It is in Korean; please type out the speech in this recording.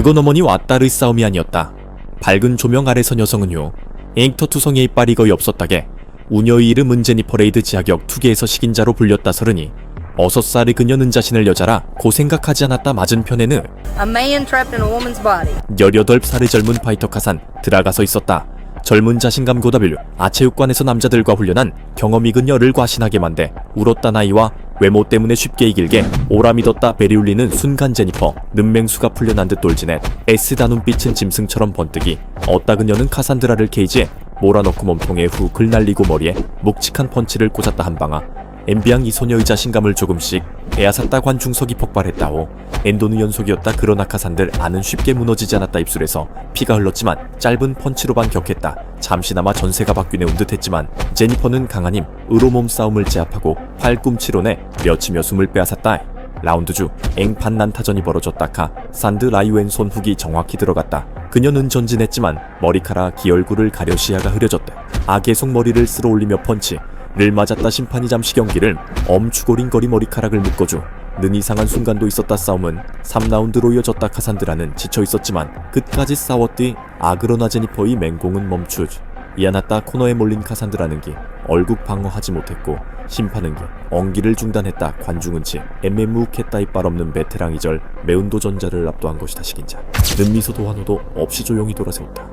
그건 어머니 왔다의 싸움이 아니었다. 밝은 조명 아래서 여성은요. 앵터 투성이의 이빨이 거의 없었다게 우녀의 이름 은제니 퍼 레이드 지하격 투기에서 식인자로 불렸다 서르니 어섯 살의 그녀는 자신을 여자라 고 생각하지 않았다 맞은편에는 A man trapped in a woman's body. 18살의 젊은 파이터 카산 들어가서 있었다. 젊은 자신감 고다빌 아체육관에서 남자들과 훈련한 경험 익은 열을 과신하게 만대 울었다 나이와 외모 때문에 쉽게 이길게 오라 믿었다 베리 울리는 순간 제니퍼 눈맹수가 풀려난 듯 돌진해 에스다 눈 빛은 짐승처럼 번뜩이 어따 그녀는 카산드라를 케이지에 몰아넣고 몸통에 후글 날리고 머리에 묵직한 펀치를 꽂았다 한 방아 엠비앙 이 소녀의 자신감을 조금씩 에아사따 관중석이 폭발했다오. 엔도는 연속이었다 그러나 카산들 안은 쉽게 무너지지 않았다 입술에서 피가 흘렀지만 짧은 펀치로만 격했다. 잠시나마 전세가 바뀌네 온 듯했지만 제니퍼는 강한 힘, 으로 몸싸움을 제압하고 팔꿈치로 내 몇치며 숨을 빼앗았다. 라운드 주 앵판 난타전이 벌어졌다 카 산드 라이웬 손훅이 정확히 들어갔다. 그녀는 전진했지만 머리카락 기얼굴을 가려 시야가 흐려졌다. 악의 속머리를 쓸어 올리며 펀치 를 맞았다 심판이 잠시 경기를 엄추고린거리 머리카락을 묶어줘 는 이상한 순간도 있었다 싸움은 3라운드로 이어졌다 카산드라는 지쳐 있었지만 끝까지 싸웠뒤 아그로나 제니퍼의 맹공은 멈추지 이안았다 코너에 몰린 카산드라는 기 얼국 방어하지 못했고 심판은 기 엉기를 중단했다 관중은 치 엠메무했다 이빨 없는 베테랑 이절 매운도 전자를 압도한 것이다 식인자. 는 미소도 환호도 없이 조용히 돌아세웠다